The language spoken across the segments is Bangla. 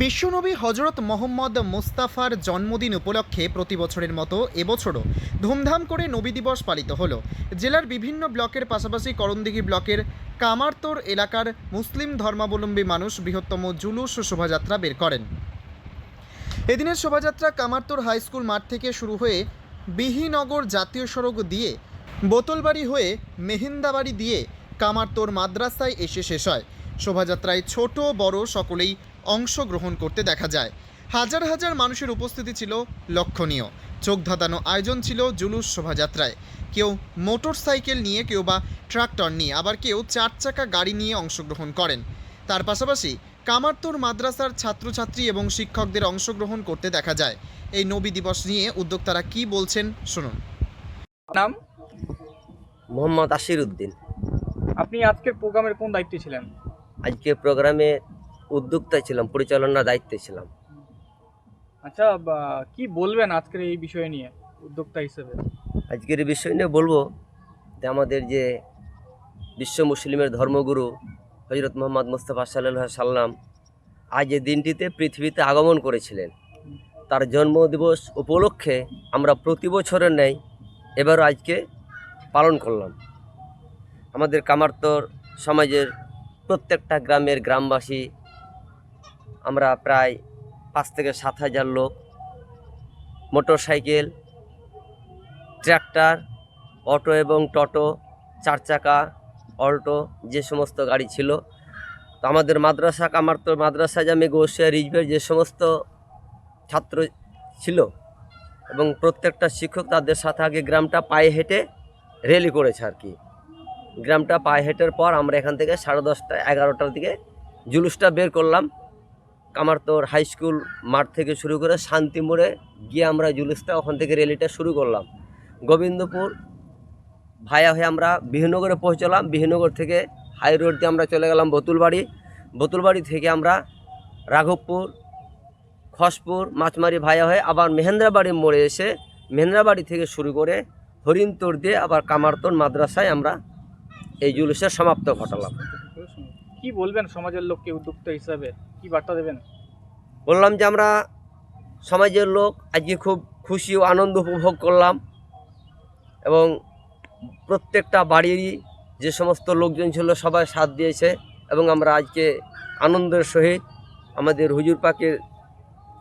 বিশ্বনবী হজরত মোহাম্মদ মোস্তাফার জন্মদিন উপলক্ষে প্রতি বছরের মতো এবছরও ধুমধাম করে নবী দিবস পালিত হলো। জেলার বিভিন্ন ব্লকের পাশাপাশি করণদিঘি ব্লকের কামারতোর এলাকার মুসলিম ধর্মাবলম্বী মানুষ বৃহত্তম জুলুস শোভাযাত্রা বের করেন। এদিনের শোভাযাত্রা কামারতোর হাই স্কুল মাঠ থেকে শুরু হয়ে বিহিনগর জাতীয় সড়ক দিয়ে বোতলবাড়ি হয়ে মেহেন্দাবাড়ি দিয়ে কামারতোর মাদ্রাসায় এসে শেষ হয়। শোভাযাত্রায় ছোট, বড় সকলেই অংশগ্রহণ করতে দেখা যায়। হাজার হাজার মানুষের উপস্থিতি ছিল লক্ষণীয়। চোখ ধাঁধানো আয়োজন ছিল জুলুস শোভাযাত্রায়। কেউ মোটর সাইকেল নিয়ে কেউ বা ট্রাক্টর নিয়ে আবার কেউ চার চাকা গাড়ি নিয়ে অংশগ্রহণ করেন। তার পাশাপাশি কামারতোর মাদ্রাসার ছাত্রছাত্রী এবং শিক্ষকদের অংশগ্রহণ করতে দেখা যায়। এই নবী দিবস নিয়ে উদ্যোক্তারা কি বলছেন শুনুন। নাম? মোহাম্মদ আশির উদ্দিন। আপনি আজকের প্রোগ্রামের কোন দায়িত্বে ছিলেন? আজকে প্রোগ্রামে উদ্যোক্তা ছিলাম পরিচালনার দায়িত্বে ছিলাম। আচ্ছা কি বলবেন আজকের এই বিষয় নিয়ে উদ্যোক্তা হিসেবে? আজকের এই বিষয় নিয়ে বলব যে আমাদের যে বিশ্ব মুসলিমের ধর্মগুরু হজরত মোহাম্মদ মুস্তফা সাল্লাহ সাল্লাম আজ এই দিনটিতে পৃথিবীতে আগমন করেছিলেন। তার জন্মদিবস উপলক্ষে আমরা প্রতি বছরের নেই এবারও আজকে পালন করলাম। আমাদের কামারতর সমাজের প্রত্যেকটা গ্রামের গ্রামবাসী আমরা প্রায় পাঁচ থেকে সাত হাজার লোক মোটর সাইকেল ট্র্যাক্টর, অটো এবং টোটো, চার চাকা, অল্টো, যে সমস্ত গাড়ি ছিল। তো আমাদের মাদ্রাসা, আমার তো মাদ্রাসা জামে গোসিয়া, রিজভের যে সমস্ত ছাত্র ছিল এবং প্রত্যেকটা শিক্ষক তাদের সাথে আগে গ্রামটা পায়ে হেঁটে রেলি করেছে আর কি। গ্রামটা পায়ে হেঁটের পর আমরা এখান থেকে সাড়ে দশটা এগারোটার দিকে জুলুসটা বের করলাম। কামারতোর হাই স্কুল মাঠ থেকে শুরু করে শান্তি মোড়ে গিয়ে আমরা জুলুসটা ওখান থেকে র্যালিটা শুরু করলাম। গোবিন্দপুর ভায়া হয়ে আমরা বিহনগরে পৌঁছলাম। বিহনগর থেকে হাই রোড দিয়ে আমরা চলে গেলাম বতুলবাড়ি। বতুলবাড়ি থেকে আমরা রাঘবপুর, খসপুর, মাছমারি ভায়া হয়ে আবার মেহেন্দ্রাবাড়ি মোড়ে এসে মেহেন্দ্রাবাড়ি থেকে শুরু করে হরিণতোর দিয়ে আবার কামারতন মাদ্রাসায় আমরা এই জুলুসের সমাপ্ত ঘটালাম। কি বলবেন সমাজের লোককে উদ্যোক্তা হিসাবে? কি বার্তা দেবেন? বললাম যে আমরা সমাজের লোক, আজকে খুব খুশি ও আনন্দ উপভোগ করলাম এবং প্রত্যেকটা বাড়িরই যে সমস্ত লোকজন ছিল সবাই সাথ দিয়েছে এবং আমরা আজকে আনন্দের সহিত আমাদের হুজুর পাকের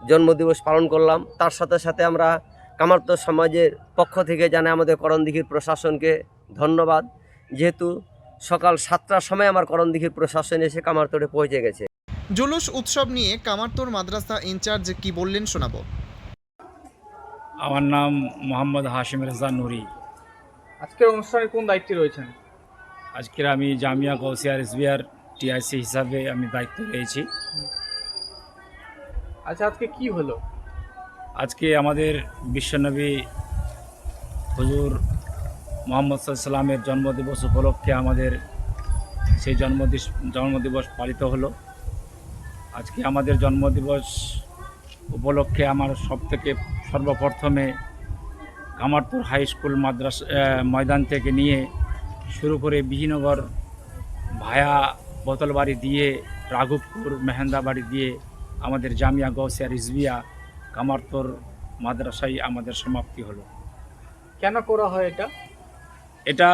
জন্মদিবস পালন করলাম। তার সাথে সাথে আমরা কামার্ত সমাজের পক্ষ থেকে জানে আমাদের করণদিঘির প্রশাসনকে ধন্যবাদ। যেহেতু সকাল সাতটার সময় আমার করণদিঘির প্রশাসন এসে কামারতোড়ে পৌঁছে গেছে। জুলুস উৎসব নিয়ে কামারতোর মাদ্রাসা ইনচার্জ কি বললেন শোনাবো। আমার নাম মোহাম্মদ হাশিম রেজা নুরি। আজকের অনুষ্ঠানে কোন দায়িত্বে রয়েছেন? আজকের আমি জামিয়া গৌসিয়া রিসবিয়ার টিআইসি হিসাবে আমি দায়িত্ব পেয়েছি। আচ্ছা আজকে কি হলো? আজকে আমাদের বিশ্বনবী হজুর মোহাম্মদ সাল্লামের জন্মদিবস উপলক্ষে আমাদের সেই জন্মদিস জন্মদিবস পালিত হলো। আজকে আমাদের জন্মদিবস উপলক্ষে আমার সব থেকে সর্বপ্রথমে কামারপুর হাই স্কুল মাদ্রাসা ময়দান থেকে নিয়ে শুরু করে বিহিনগর ভায়া বোতলবাড়ি দিয়ে রাঘবপুর, মেহেন্দাবাড়ি দিয়ে আমাদের জামিয়া গৌসিয়া রিজবিয়া কামারতোর মাদ্রাসায় আমাদের সমাপ্তি হলো। কেন করা হয় এটা? এটা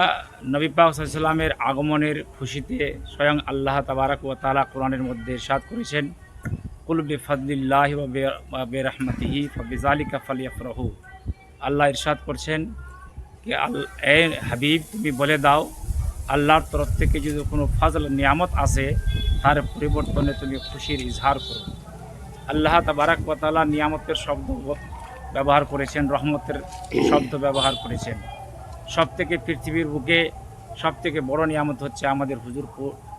নবী পাক সাল্লামের আগমনের খুশিতে স্বয়ং আল্লাহ তাবারাক ও তালা কোরআনের মধ্যে ইরশাদ করেছেন। কুল বেফাদিল্লাহ বা বেরহমতিহি ফবিজালিকা ফালিয়াফরহু। আল্লাহ ইরশাদ করছেন কি আল, এ হাবিব, তুমি বলে দাও, আল্লাহর তরফ থেকে যদি কোনো ফাজল, নিয়ামত আসে, তার পরিবর্তনে তুমি খুশির ইজহার করো। আল্লাহ তাবারাক ও তালা নিয়ামতের শব্দ ব্যবহার করেছেন, রহমতের শব্দ ব্যবহার করেছেন। সব থেকে পৃথিবীর বুকে সব থেকে বড় নিয়ামত হচ্ছে আমাদের হুজুর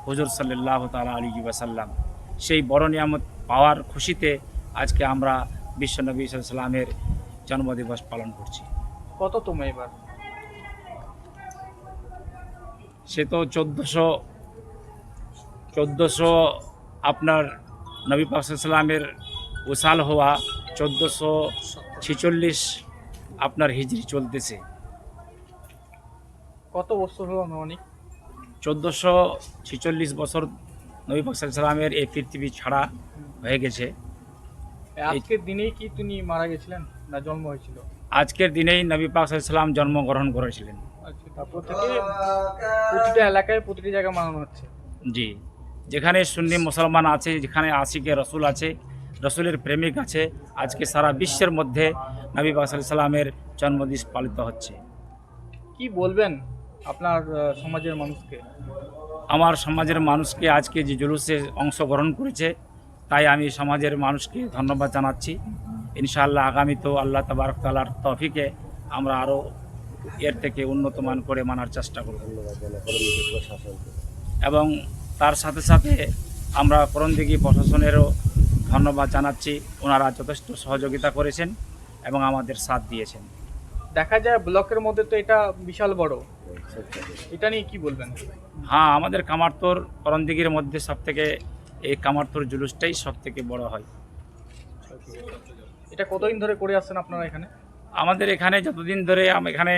হুজুর সাল্লাহ তালা আলী ওয়াসাল্লাম। সেই বড় নিয়ামত পাওয়ার খুশিতে আজকে আমরা বিশ্বনবী সাল্লামের জন্মদিবস পালন করছি। কততম এবার? সে তো চোদ্দোশো চোদ্দোশো আপনার নবী পাকসাল্লামের উসাল হওয়া চোদ্দোশো ছিচল্লিশ আপনার হিজড়ি চলতেছে। কত বছর হলো অনেক চোদ্দোশো ছিচল্লিশ বছর নবী পাক সাল্লামের এই পৃথিবী ছাড়া হয়ে গেছে। আজকের দিনেই কি তিনি মারা গেছিলেন না জন্ম হয়েছিল? আজকের দিনেই নবী পাক সাল্লাম জন্মগ্রহণ করেছিলেন। আচ্ছা তারপর থেকে প্রতিটা এলাকায় প্রতিটি জায়গায় মানানো হচ্ছে। জি যেখানে সুন্নি মুসলমান আছে যেখানে আশিকে রসুল আছে রসুলের প্রেমিক আছে আজকে সারা বিশ্বের মধ্যে নবী পাক সাল্লামের জন্মদিন পালিত হচ্ছে। কি বলবেন? আপনার সমাজের মানুষকে? আমার সমাজের মানুষকে আজকে যে জুলুসে অংশগ্রহণ করেছে, তাই আমি সমাজের মানুষকে ধন্যবাদ জানাচ্ছি। ইনশাআল্লাহ আগামী তো আল্লাহ তাবারক তফিকে আমরা আরও এর থেকে উন্নত মান করে মানার চেষ্টা করব। এবং তার সাথে সাথে আমরা করণদিঘি প্রশাসনেরও ধন্যবাদ জানাচ্ছি। ওনারা যথেষ্ট সহযোগিতা করেছেন এবং আমাদের সাথ দিয়েছেন। দেখা যায় ব্লকের মধ্যে তো এটা বিশাল বড়। এটা নিয়ে কি বলবেন? হ্যাঁ আমাদের কামারতোর করণদিঘির মধ্যে সব থেকে এই কামারতোর জুলুসটাই সব থেকে বড় হয়। এটা কতদিন ধরে করে আসছেন আপনারা এখানে? আমাদের এখানে যতদিন ধরে আম- এখানে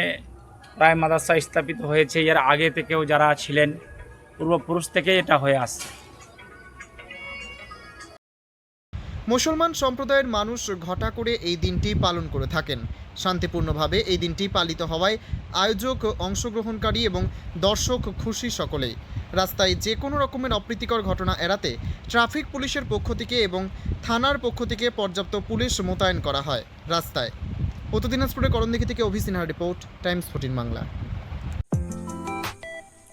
প্রায় মাদ্রাসা স্থাপিত হয়েছে এর আগে থেকেও যারা ছিলেন পূর্বপুরুষ থেকে এটা হয়ে আসছে। মুসলমান সম্প্রদায়ের মানুষ ঘটা করে এই দিনটি পালন করে থাকেন। শান্তিপূর্ণভাবে এই দিনটি পালিত হওয়ায় আয়োজক, অংশগ্রহণকারী এবং দর্শক খুশি সকলেই। রাস্তায় যে কোনো রকমের অপ্রীতিকর ঘটনা এড়াতে ট্রাফিক পুলিশের পক্ষ থেকে এবং থানার পক্ষ থেকে পর্যাপ্ত পুলিশ মোতায়েন করা হয় রাস্তায়। উত্তর দিনাজপুরের করণদিঘি থেকে Abhi Sinha report, Times fourteen Bangla.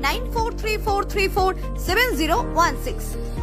94334347016.